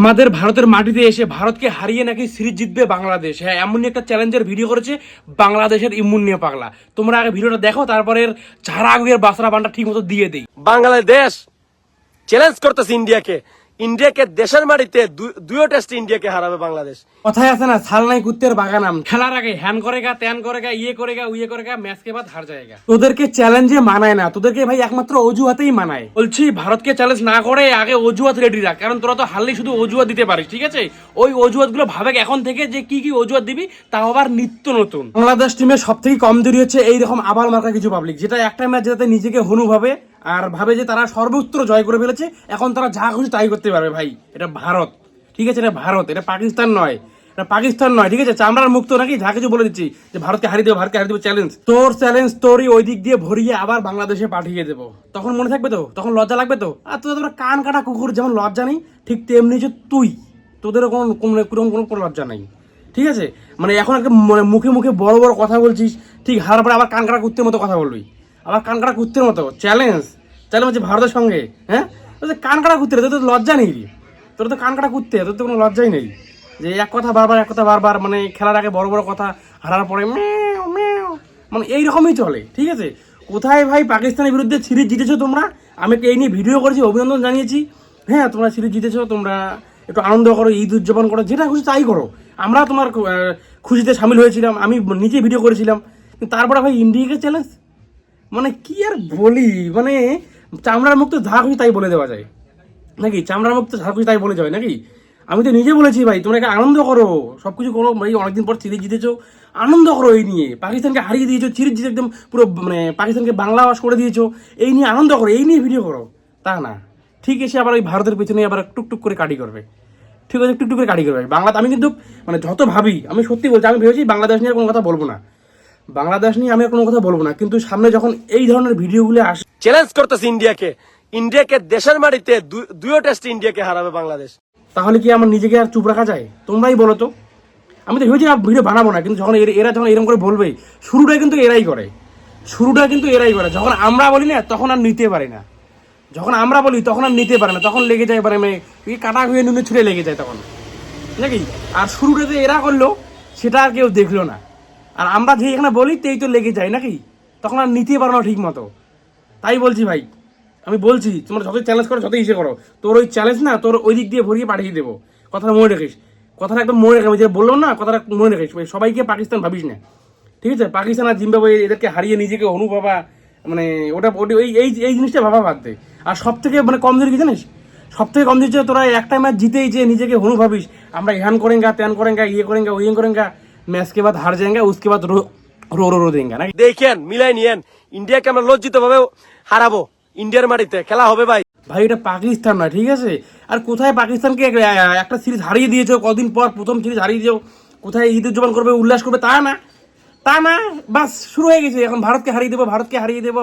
আমাদের ভারতের মাটিতে এসে ভারতকে হারিয়ে নাকি সিরিজ জিতবে বাংলাদেশ। হ্যাঁ এমনই একটা চ্যালেঞ্জের ভিডিও করেছে বাংলাদেশের ইমুন নিয়ে পাগলা। তোমরা আগে ভিডিওটা দেখো, তারপরে ঝাড়া আগুয়ের বাসরা বানটা ঠিক মতো দিয়ে দিই। বাংলাদেশ চ্যালেঞ্জ করতেছে ইন্ডিয়াকে ইন্ডিয়াকে দেশের মাটিতে দুইও টেস্ট ইন্ডিয়াকে হারাবে বাংলাদেশ। কথায় আছে না ছাল নাই কুত্তের বাগানাম খেলার আগে হ্যান করেগা ত্যান করেগা ইয়ে করেগা উইয়ে করেগা ম্যাচ কে বাদ হার জায়গা তোদেরকে চ্যালেঞ্জে মানায় না তোদেরকে ভাই একমাত্র অজুহাতেই মানায়। বলছি ভারতকে চ্যালেঞ্জ না করে আগে অজুহাত রেডি রাখ কারণ তোরা তো হারলেই শুধু অজুহাত দিতে পারিস ঠিক আছে? ওই অজুহাতগুলো ভাবে এখন থেকে যে কি কি অজুহাত দিবি তাও আবার নিত্য নতুন। বাংলাদেশ টিমের সব থেকে কমজোরি হচ্ছে এইরকম আবার মার্কা কিছু পাবলিক যেটা একটা ম্যাচ যেটাতে নিজেকে হনু ভাবে আর ভাবে যে তারা সর্বত্র জয় করে ফেলেছে, এখন তারা যা খুশি তাই করতে পারবে ভাই। এটা ভারত। ঠিক আছে, এটা ভারত। এটা পাকিস্তান নয়। এটা পাকিস্তান নয়, ঠিক আছে? চামড়ার মুক্ত নাকি? যা কিছু বলে দিচ্ছি যে ভারতকে হারিয়ে দেবো, ভারতকে হারিয়ে দেবো চ্যালেঞ্জ তোর চ্যালেঞ্জ তোরই ওই দিক দিয়ে ভরিয়ে আবার বাংলাদেশে পাঠিয়ে দেবো। তখন মনে থাকবে তো? তখন লজ্জা লাগবে তো? আর তোদের তোরা কান কাটা কুকুর যেমন লজ্জা নেই, ঠিক তেমনি যে তুই। তোদেরও কোনো কোনো কোনো কোনো কোনো লজ্জা নেই। ঠিক আছে? মানে এখন একটা মানে মুখে মুখে বড় বড় কথা বলছিস, ঠিক হারার পরে আবার কান কাটা কুত্তের মতো কথা বলবি। আবার কান কাটা কুত্তের মতো। চ্যালেঞ্জ চ্যালেঞ্জ হচ্ছে ভারতের সঙ্গে হ্যাঁ? তোদের কান কাটা কুত্তে তোর তো লজ্জা নেই রে। তোর তো কান কাটা কুত্তে, তোর তো কোনো লজ্জাই নেই। যে এক কথা বারবার, এক কথা বারবার মানে খেলার আগে বড় বড় কথা হারার পরে ম্যাও ম্যাও মানে এইরকমই চলে, ঠিক আছে? কোথায় ভাই পাকিস্তানের বিরুদ্ধে সিরিজ জিতেছো তোমরা? আমি এই নিয়ে ভিডিও করেছি, অভিনন্দন জানিয়েছি। হ্যাঁ তোমরা সিরিজ জিতেছো, তোমরা একটু আনন্দ করো, ঈদ উদযাপন করো, যেটা খুশি তাই করো। আমরা তোমার খুশিতে সামিল হয়েছিলাম, আমি নিজে ভিডিও করেছিলাম। তারপরে ভাই ইন্ডিয়াকে চ্যালেঞ্জ মানে কি আর বলি? মানে চামড়ার মুখ তো যা খুশি তাই বলে দেওয়া যায়। নাকি? চামড়ার মুখ তো যা খুশি তাই বলে যাবে নাকি? আমি তো নিজে বলেছি ভাই, তোমরা একে আনন্দ করো। সব কিছু করো, ভাই, অনেকদিন পর সিরিজ জিতেছো। আনন্দ করো এই নিয়ে। পাকিস্তানকে হারিয়ে দিয়েছ, সিরিজ জিতে একদম পুরো মানে পাকিস্তানকে বাংলা বাস করে দিয়েছ। এই নিয়ে আনন্দ করো, এই নিয়ে ভিডিও করো। তা না। ঠিক এসে আবার ওই ভারতের পেছনে আবার টুকটুক করে কাটি করবে। ঠিক আছে, টুকটুক করে কাটি করবে। বাংলা আমি কিন্তু মানে যত ভাবি, আমি সত্যি বলছি, আমি ভেবেছি বাংলাদেশ নিয়ে কোনো কথা বলব না। বাংলাদেশ নিয়ে আমি কোনো কথা বলব না কিন্তু সামনে যখন এই ধরনের ভিডিওগুলো আসে চ্যালেঞ্জ করতেছে ইন্ডিয়াকে। ইন্ডিয়াকে দেশের মাটিতে দু- দুইও টেস্ট ইন্ডিয়াকে হারাবে বাংলাদেশ। তাহলে কি আমার নিজেকে আর চুপ রাখা যায়? তোমরাই বলো তো। আমি তো ভেবেছি ভিডিও বানাবো না কিন্তু যখন এর- যখন এরকম করে বলবে শুরুটা কিন্তু এরাই করে। শুরুটা কিন্তু এরাই করে। যখন আমরা বলি না তখন আর নিতে পারি না। যখন আমরা বলি তখন আর নিতে পারে না। তখন লেগে যায় মানে মানে কাটা হয়ে নুনে ছুঁড়ে লেগে যায় তখন। নাকি? আর শুরুটাতে এরা করল সেটা আর কেউ দেখল না। আর আমরা যে এখানে বলি, তেই তো লেগে যায় নাকি? তখন আর নিতে পারো না ঠিক মতো। তাই বলছি ভাই, আমি বলছি, তোমরা যতই চ্যালেঞ্জ করো, যতই ইসে করো, তোর ওই চ্যালেঞ্জ না, তোর ওই দিক দিয়ে ভরিয়ে পাঠিয়ে দেবো। কথাটা মনে রাখিস। কথাটা একদম মনে রাখিস। আমি যে বললাম না, কথাটা মনে রাখিস। সবাইকে পাকিস্তান ভাবিস না। ঠিক আছে? পাকিস্তান আর জিম্বাবুয়ে এদেরকে হারিয়ে নিজেকে অনুভবা মানে ওটা ওটা ওই এই এই জিনিসটা ভাবা বাদ দে। আর সব থেকে মানে কমজোরি কি জানিস? সব থেকে কমজোরি হচ্ছে তোরা একটা ম্যাচ জিতেই যে নিজেকে হনু ভাবিস আমরা ইহান করেঙ্গা, ত্যান করেঙ্গা ইয়ে করেঙ্গা ওই করেঙ্গা ম্যাচ के बाद हार जाएंगे उसके बाद रो रो रो रो देंगे ना দেখেন মিলাই নিয়েন ইন্ডিয়াকে আমরা লজ্জিত ভাবে হারাবো ইন্ডিয়ার মাটিতে খেলা হবে ভাই ভাই এটা পাকিস্তান না ঠিক আছে আর কোথায় পাকিস্তানকে এক- একটা সিরিজ হারিয়ে দিয়েছো কদিন পর প্রথম সিরিজ হারিয়ে দিয়েছো কোথায় ঈদ উদযাপন করবে উল্লাস করবে তা না তা না বাস শুরু হয়ে গেছে এখন ভারতকে হারিয়ে দেবো ভারতকে হারিয়ে দেবো